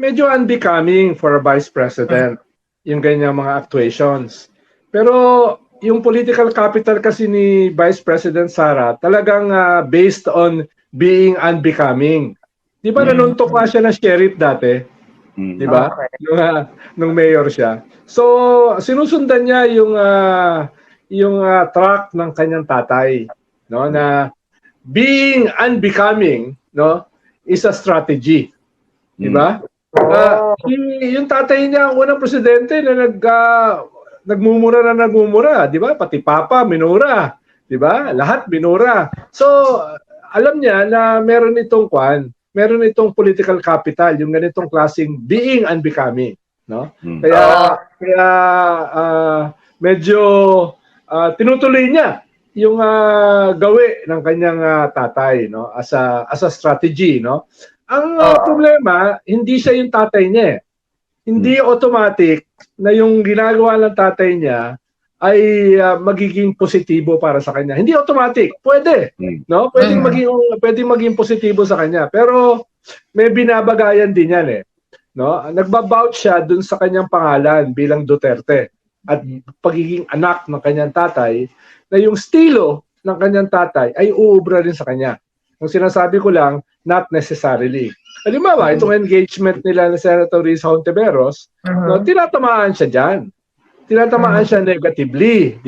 medyo unbecoming for a vice president yung ganyang mga actuations. Pero yung political capital kasi ni Vice President Sara talagang ah, based on being unbecoming. Di ba Mm. nanuntok nga siya ng sheriff dati? Mm. Di ba? Okay. Nung, ah, nung mayor siya. So, sinusundan niya yung ah, yung ah, track ng kanyang tatay, no, na being unbecoming, no, is a strategy. Di ba? Ah, y- yung tatay niya, ang unang presidente na nag ah, nagmumura na nagmumura, di ba? Pati papa minura, di ba? Lahat minura. So, alam niya na meron itong kwan, meron itong political capital, yung ganitong klaseng being unbecoming, no? Mm. Kaya kaya ah, medyo ah, tinutuloy niya yung ah, gawi ng kanyang ah, tatay no as a as a strategy no. Ang Oo. problema hindi siya yung tatay niya. eh. Hindi automatic na yung ginagawa ng tatay niya ay ah, magiging positibo para sa kanya. Hindi automatic. Pwede, Mm. no? Pwedeng Mhm. maging pwedeng maging positibo sa kanya. Pero may binabagayan din yan eh. No? Nagbabout siya dun sa kanyang pangalan bilang Duterte at pagiging anak ng kanyang tatay na yung estilo ng kanyang tatay ay uubra rin sa kanya. Ang sinasabi ko lang, not necessarily. Halimbawa, itong engagement nila ni Senator Risa Hontiveros, Mhm. no, tinatamaan siya dyan. Tinatamaan siya negatively.